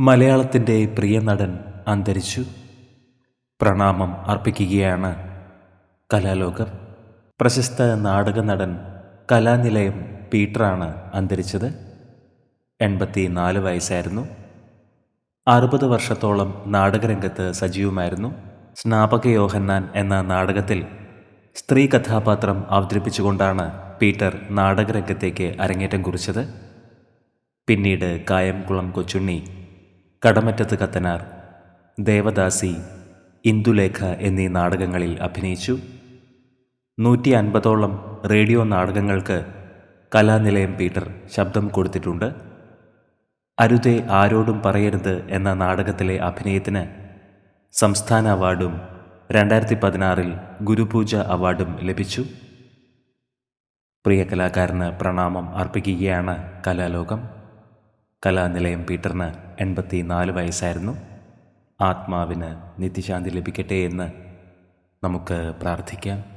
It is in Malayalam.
മലയാളത്തിന്റെ പ്രിയ നടൻ അന്തരിച്ചു. പ്രണാമം അർപ്പിക്കുകയാണ് കലാലോകം. പ്രശസ്ത നാടക നടൻ കലാനിലയം പീറ്ററാണ് അന്തരിച്ചത്. എൺപത്തി നാല് വയസ്സായിരുന്നു. അറുപത് വർഷത്തോളം നാടകരംഗത്ത് സജീവമായിരുന്നു. സ്നാപക യോഹന്നാൻ എന്ന നാടകത്തിൽ സ്ത്രീ കഥാപാത്രം അവതരിപ്പിച്ചുകൊണ്ടാണ് പീറ്റർ നാടകരംഗത്തേക്ക് അരങ്ങേറ്റം കുറിച്ചത്. പിന്നീട് കായംകുളം കൊച്ചുണ്ണി കടമറ്റത്ത് കത്തനാർ. ദേവദാസി ഇന്ദുലേഖ എന്നീ നാടകങ്ങളിൽ അഭിനയിച്ചു. നൂറ്റി അൻപതോളം റേഡിയോ നാടകങ്ങൾക്ക് കലാനിലയം പീറ്റർ ശബ്ദം കൊടുത്തിട്ടുണ്ട്. അരുതേ ആരോടും പറയരുത് എന്ന നാടകത്തിലെ അഭിനയത്തിന് സംസ്ഥാന അവാർഡും രണ്ടായിരത്തി പതിനാറിൽ ഗുരുപൂജ അവാർഡും ലഭിച്ചു. പ്രിയ കലാകാരന് പ്രണാമം അർപ്പിക്കുകയാണ് കലാലോകം. കലാനിലയം പീറ്ററിന് എൺപത്തി നാല് വയസ്സായിരുന്നു. ആത്മാവിന് നിത്യശാന്തി ലഭിക്കട്ടെ എന്ന് നമുക്ക് പ്രാർത്ഥിക്കാം.